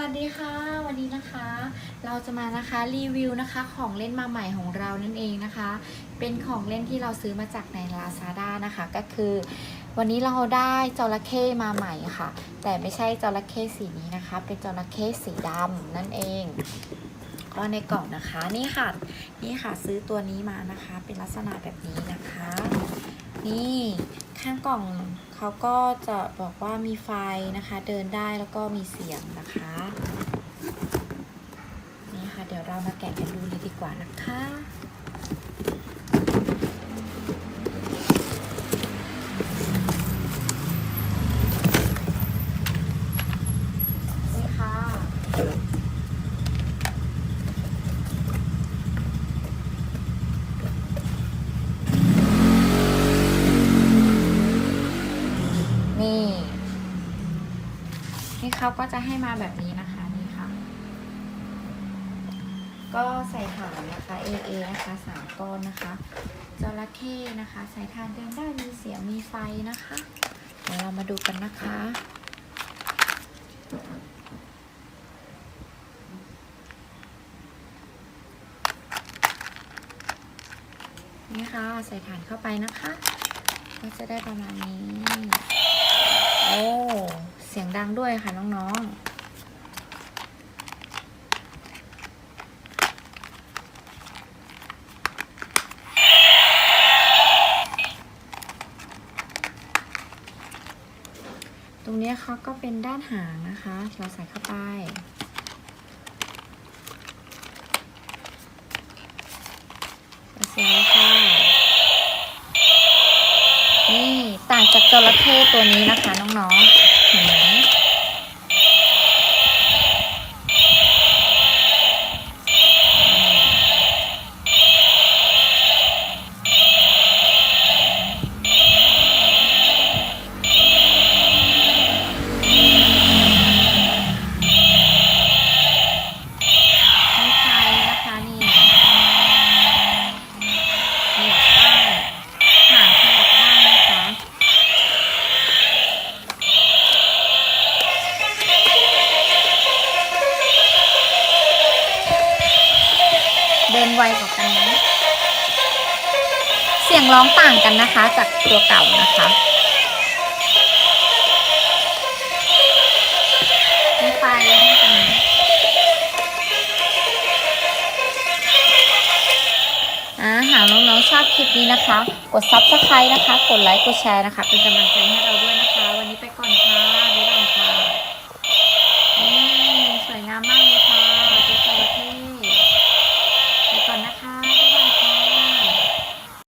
วัสดีค่ะ วันนี้นะคะ เราจะมานะคะรีวิวนะคะของเล่นมาใหม่ของเรานั่นเองนะคะ เป็นของเล่นที่เราซื้อมาจากใน Lazada นะคะก็คือ วันนี้เราได้จระเข้มาใหม่ค่ะ แต่ไม่ใช่จระเข้สีนี้นะคะ เป็นจระเข้สีดำนั่นเองก็ในกล่องนะคะนี่ค่ะนี่ค่ะซื้อตัวนี้มานะคะ เป็นลักษณะแบบนี้นะคะ นี่ข้างกล่องเขาก็จะบอกว่ามีไฟนะคะ เดินได้แล้วก็มีเสียงนะคะ นี่ค่ะ เดี๋ยวเรามาแกะกันดูเลยดีกว่านะคะ นี่ค่ะ นี่ นี่เขาก็จะให้มาแบบนี้นะคะนี่ค่ะ ก็ใส่ฐานนะคะ AA นะคะสามก้อนนะคะจระเข้นะคะ ใส่ทานเดินได้มีเสียงมีไฟนะคะเดี๋ยวเรามาดูกันนะคะนี่ค่ะใส่ฐานเข้าไปนะคะ ก็จะได้ประมาณนี้ ดังด้วยค่ะน้องๆตรงนี้เขาก็เป็นด้านหางนะคะ เราใส่เข้าไป เสียงเลยค่ะ นี่ต่างจากจระเข้ตัวนี้นะคะน้องๆ ไวกว่ากันไหมเสียงร้องต่างกันนะคะ จากตัวเก่านะคะมีไฟให้ตรงนี้อ่าหากน้องๆชอบคลิปนี้นะคะ กด subscribe นะคะ กดไลค์ กดแชร์นะคะ เป็นกำลังใจให้เราด้วยนะคะ วันนี้ไปก่อนค่ะ